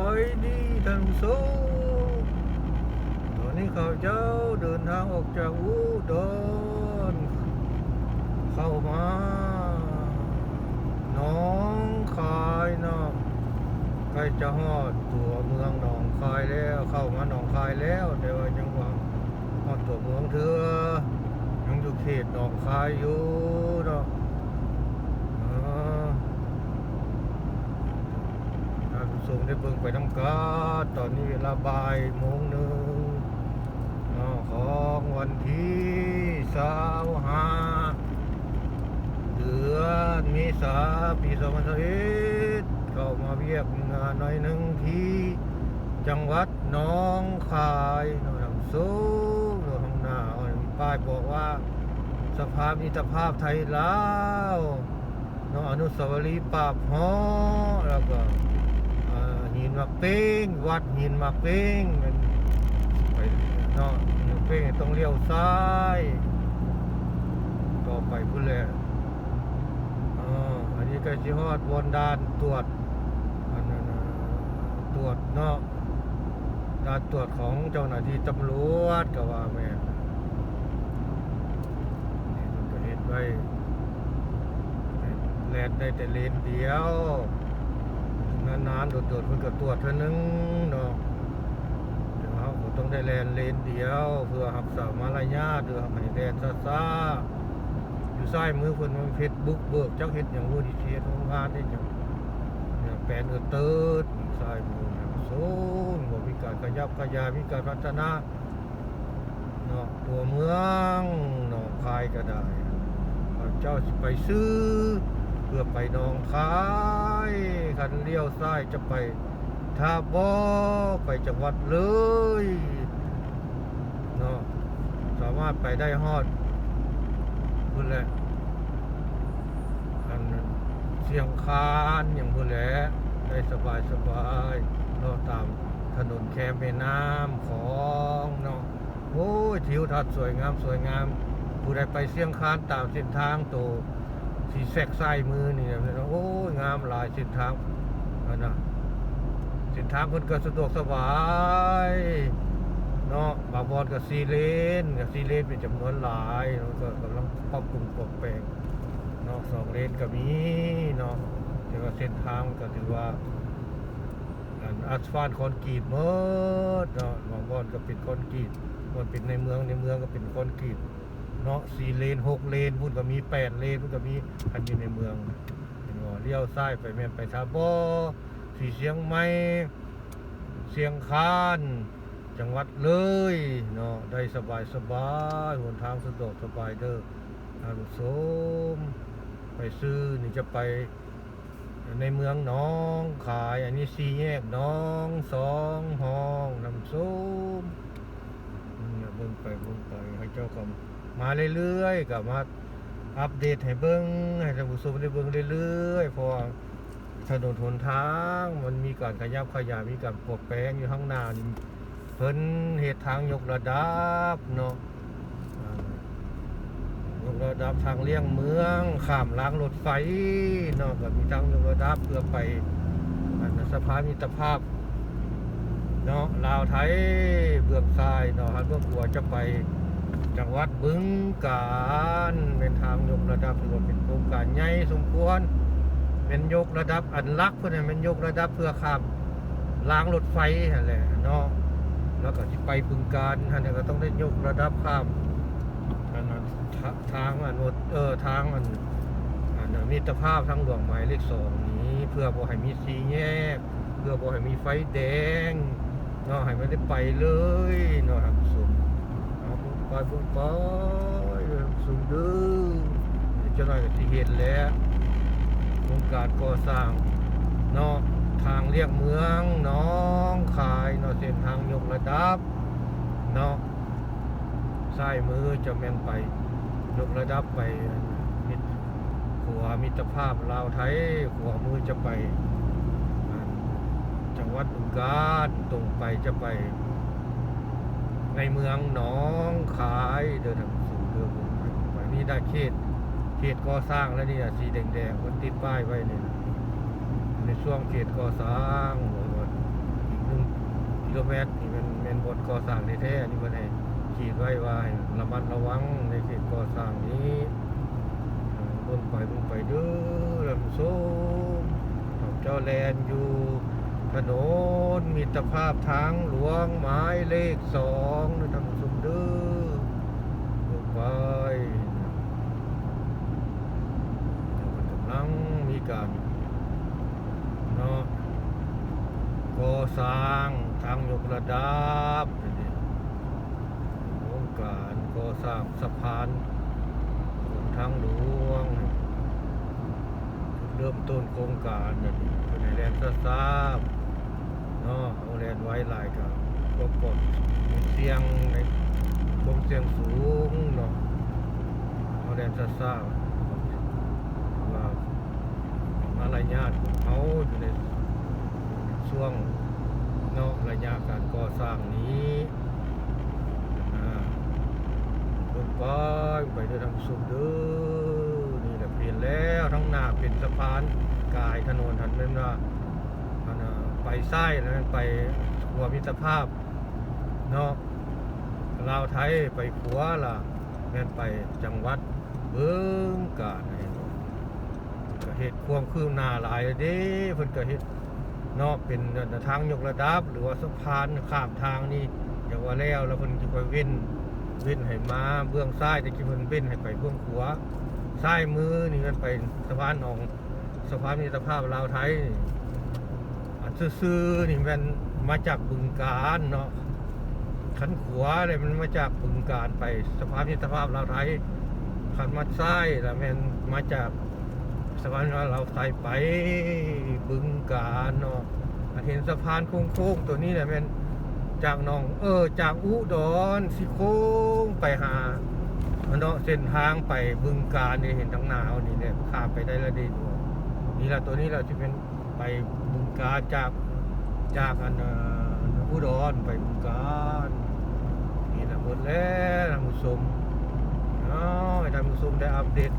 ายดีท่านผู้ชมตอนนี้ข้าเจ้าเดินทางออกจากอุดรเข้ามาหน้องคายนะใกล้จะฮอดตัวเมืองหนองคายแล้ว เข้ามาหนองคายแล้วแต่ว่ายังว่าฮอดตัวเมืองเถือยังอยู่เขตหนองคายอยู่เนาะ อ่าท่านผู้ชมได้เบิ่งไปน้ำกาตอนนี้เวลาบ่ายโมงหนึ่งของวันที่สาวหาเดือนเมษาปีสองพันสิบเอ็ดเข้ามาเวียกงานหน่อยหนึ่งที่ จังหวัดน้องคายเนาะทางสูงเนาะข้างหน้าอามีป้ายบอกว่า สภาพมิตภาพไทยลาวเนาะอนุสาวรีย์ปราบฮ้อแล้วก็ มาเป้ง วัดหินมาเป้งมันไปเนาะหนมาเป้งต้องเลี้ยวซ้าย ต่อไปพุ่นแหละอ่าอันนี้ก็ชิฮอดบนดานตรวจอันนั้นตรวจเนาะดานตรวจของเจ้าหน้าที่ตำรวจก็ว่าแม่นี่มันก็เห็นไว้แลนได้แต่เลนเดียว นานๆโดดๆเพิ่นก็ตรวจเท่านึงเนาะเดี๋ยวเขาก็ต้องได้แลนเลนเดียว เพื่อรับสาวมารยาทเพื่อให้แลนซ่าๆอยู่ซ้ายมือเพิ่นมันเฟซบุ๊กเบิกจักเฮ็ดหยังบ่ดีเทียโรงงานนี่จังเนี่ยแปลนเออเติดซ้ายมือโซนบ่มีการขยับขยายมีการพัฒนาเนาะตัวเมืองหนองคายก็ได้เจ้าสิไปซื้อ พื่อไปหนองคายคันเลี้ยวซ้ายจะไปท่าบ่อไปจังหวัดเลยเนาะสามารถไปได้ฮอดพุ่นแหละอันนั้นเสียงคานอย่างพุ่นแหละได้สบายสบายเนาะตามถนนแคมแม่น้ำของเนาะโอ้ยทิวทัศน์สวยงามสวยงามผู้ใดไปเสียงคานตามเส้นทางโต สีแสกไส้มือนี่นะโอ้ยงามหลายเส้นทางนะเส้นทางคนก็สะดวกสบายเนาะบางบอนกับซีเลนกับซีเลนเป็นจำนวนหลายเนาะก็กำลังปรับปรุงปรับแปลงเนาะสองเลนก็มีเนาะแต่ว่าเส้นทางก็ถือว่าอันอัสฟานคอนกรีตหมดเนาะบางบอนก็เป็นคอนกรีตมันเป็นในเมืองในเมืองก็เป็นคอนกรีต เนาะสี่เลนหกเลนพุ่นก็มีแปดเลนพุ่นก็มีอันอยู่ในเมืองเห็นว่เลี้ยวซ้ายไปแม่นไปทาบอสีเชียงใหม่เชียงคาน จังหวัดเลยเนาะได้สบายสบายหนทางสะดวกสบายเด้อท่านผู้ชมไปซื้อนี่จะไปในเมืองน้องขายอันนี้สี่แยกน้องสองห้องน้ำส้มเนี่ยเบิ่งไปเบิ่งไปให้เจ้าก็ มาเรื่อยๆกับมาอัปเดตให้เบิ่งให้ท่านผู้ชมได้เบิ่งเรื่อยๆพราะว่าถนนหนทางมันมีการขยับขยายมีการปลดแปลงอยู่ข้างหน้านี่เพิ่นเหตุทางยกระดับเนาะยกระดับทางเลี่ยงเมืองข้ามรางรถไฟเนาะก็มีทางยกระดับเพื่อไปอันนั้นสะพานมิตรภาพเนาะลาวไทยเบื้องซ้ายเนาะฮันเบื้องขวาจะไป จังหวัดบึงกาฬเป็นทางยกระดับถือว่าเป็นโครงการใหญ่สมควรเป็นยกระดับอันลักเพื่อนเป็นยกระดับเพื่อข้ามรางรถไฟนั่นแหละเนาะแล้วก็ที่ไปบึงการท่านก็ต้องได้ยกระดับข้ามอันนั้นทางอันรถเออทางอันอันนั้นมิตรภาพทางหลวงหมายเลขสองนี้เพื่อบ่ให้มีสีแยก เพื่อบ่ให้มีไฟแดงเนาะให้มันได้ไปเลยเนาะครับ ไปพุ่งไปสุมดื้อเดี๋ยวเจะหน่อยก็สิเห็นแล้วโครงการก่อสร้างเนาะทางเรียกเมืองน้องขายเนาะเส้นทางยกระดับเนาะซ้ายมือจะแม่นไป ยกระดับไปมิตรขัวมิตรภาพลาวไทยขัวมือจะไป จังหวัดอุกาฬตรงไปจะไป ในเมืองหนองขายเดินทางสู่เรือบุญไปนี่ได้เขตเขตก่อสร้างแล้วนี่สีแดงๆมันติดป้ายไว้เนี่ยในช่วงเขตก่อสร้างบอกว่าโลเมตรนี่เป็นเป็นบทก่อสร้างแท้ๆนี่เพิ่นให้ขีดไว้ว่าระมัดระวังในเขตก่อสร้างนี้บิ่งไปเบิ่งไปเด้อลำโซมเจ้าแลนอยู่ ถนนมิตรภาพทางหลวงหมายเลขสองนะท่านผู้ชมเด้อเบิ่งไปกำลังมีการเนาะก่อสร้างทางยกระดับโครงการก่อสร้างสะพานทางหลวง เริ่มต้นโครงการนี่เป็นในแลนด์ซาซาบ เนาะเอาแลนไว้หลายกับก็กดเสียงในคงเสียงสูงเนาะเอาแลนด์ซาซาบว่าอะไรญาติของเขาอยู่ในช่วงนาะระยะการก่อสร้างนี้ลงไปไปด้วยทางสุดเด้อนี่แหละเปลี่ยนแล้วทั้งหน้าเป็นสะพานกายถนนทันเป็นว่าอันน่ะ ไปไส้แล้วไปหัวมิตรภาพเนาะลาวไทยไปขัวล่ะแม่นไปจังหวัดเบิ้งกาฬให้เก็เฮ็ดความคืบหน้าหลายเด้เพิ่นก็เฮ็ดเนาะเป็นทางยกระดับ หรือว่าสะพานข้ามทางนี่อย่าว่าแล้วแล้วเพิ่นจะคอยเว้นเว้นให้มาเบื้องซ้ายแต่กี้เพิ่นเว้นให้ไปเบื้องขวาซ้ายมือนี่มันไปสะพานของสะพานมิตรภาพลาวไทย ซื่อๆนี่มันมาจากบึงการเนาะขันขวาเลยมันมาจากบึงการไปสะพานมิตรภาพลาวไทยขันมาซ้ายแล้วมันมาจากสะพานว่าเราใส่ไปบึงการเนาะเห็นสะพานโค้งๆตัวนี้แหละแมันจากหนองเออจากอุดรสิโค้งไปหาเนาะเส้นทางไปบึงการนี่เห็นทั้งหนาวนี่เนี่ยข้ามไปได้และดีตัวนี่ละตัวนี้เราจะเป็น ไปบึงการจากจากอันอุดรไปบึงการนี่แหละหมดแล้วท่านผู้ชมเนาะให้ท่านผู้ชมได้อัปเดต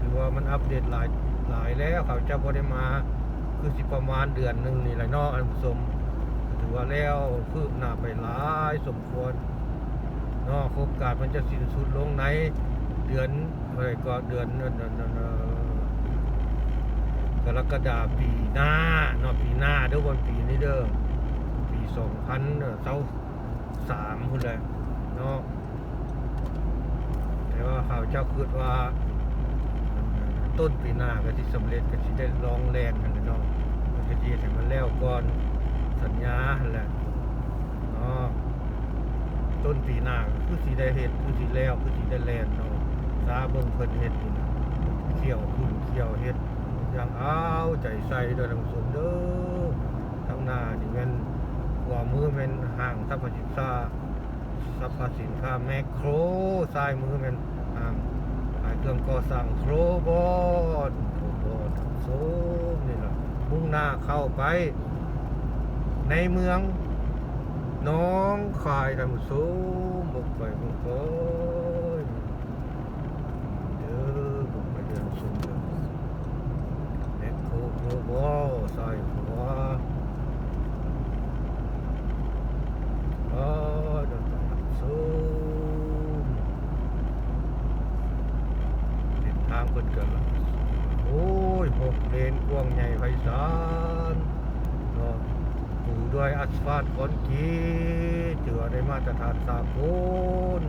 ถือว่ามันอัปเดตหลายหลายแล้วเขาจะบ่ได้มาคือสิประมาณเดือนหนึ่งนี่แหละเนาะอันผู้ชมถือว่าแล้วคืบหน้าไปหลายสมควรเนาะโครงการมันจะสิ้นสุดลงในเดือนอะไรก็เดือนนั่นนั่นนั่นเอ่อ กรกฎาปีหน้าเนาะปีหน้าเด้อวันปีนี้เด้อปีสองพันเจ้าสามพุ่นเลยเนาะแต่ว่าเขาวเจ้าคิดว่า ต้นปีหน้าก็ที่สำเร็จก็ที่ได้ลองแรงกันเนาะมันก็ที่ให้มันแล้วก่อนสัญญาแหละเนาะต้นปีหน้าก็คือสีได้เห็ดคือสีแล้วคือสีได้แลนเนาะซาเบิ่งเพิ่นเฮ็ดเขียวคุณเขียวเฮ็ด อย่างเอาใจใส่โดยทั้งส่วนเด้อทั้งหน้านี่แม่นขวามือแม่นห้างสรรพสินค้าสรรพสินค้าแมคโครซ้ายมือแม่นห้างขายเครื่องก่อสร้างโครบอนโครบอนโซมนี่แหละมุ่งหน้าเข้าไป ในเมืองน้องคายทำโซมบุกไปบุกไปเด้อบุกไปเดินชมเด้อแมค โครโครบอซ้ายขวาอ๋อเดินไปโซมเส้นทางเพิ่นก็โอ้ยหกเลนกว้างใหญ่ไพศาลเนาะปูด้วยอัสฟาลคอนกรีตเจือได้มาตรฐานสากล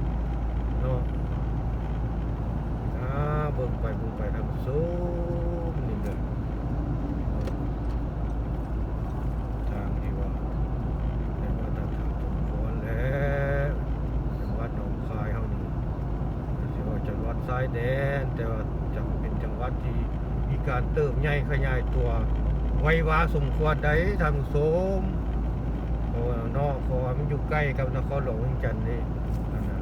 เนาะอ่าเบิ่งไปเบิ่งไปทางสูงนี่เลยทางที่ว่าได้มาตรฐานสมควรแล้วจังหวัดหนองคายเฮานี่ ถือว่าจังหวัดชายแดน แต่ว่าจะเป็นจังหวัดที่มีการเติบใหญ่ขยายตัวไว้วาสมควรได้ทางสมเพราะนอกเพราะว่ามันอยู่ใกล้กับนครหลวงจันทน์นี่นะ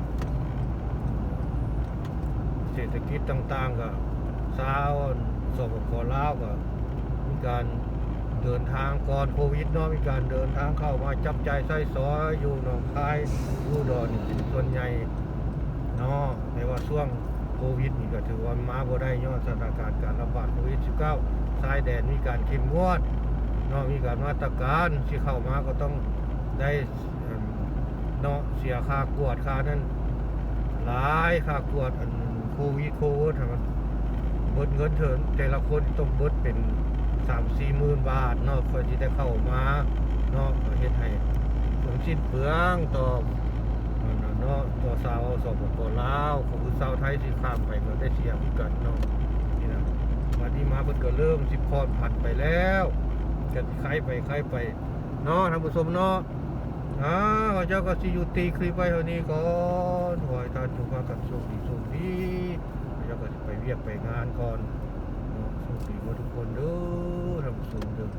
เศรษฐกิจต่างๆก็ซาวสปปลาวก็มีการเดินทางก่อนโควิดเนาะมีการเดินทางเข้ามาจับใจใส่ซอยอยู่หนองคายอยู่ดอนส่วนใหญ่เนาะไม่ว่าช่วง ควิดนี่ก็ถือว่ามาบ่ได้ย้อนสถานการณ์การระบาดโควิด -19 ชายแดนมีการเข้มงวดนาะมีการมาตรการที่เข้ามาก็ต้องได้เนาะเสียค่ากวดค่านั้นหลายค่ากวดอันโควิดโควิดมันเบิดเงินเถินแต่ละคนต้องเบิดเป็น3-4หมื่นบาทเนาะเพื่อที่ได้เข้ามาเนาะเฮ็ดให้ถึงสิ้นเปลืองต่อ เนาะต่อสาวสปปลาวของคือสาวไทยสิข้ามไปก็ได้เสียเหมือนกันเนาะนี่นะวันนี้มาเพิ่นก็เริ่มสิพรผัดไปแล้วจะใครไปใครไปเนาะท่านผู้ชมเนาะอ่าพระเจ้าก็สิอยู่ตีคลิปไว้เท่านี้ก่อนขอให้ท่านทุกท่ากันโชคดีโชคดีพระเจ้าก็สิไปเวียกไปงานก่อนเนาะโชคดีหมดทุกคนเด้อท่านผู้ชมเด้อ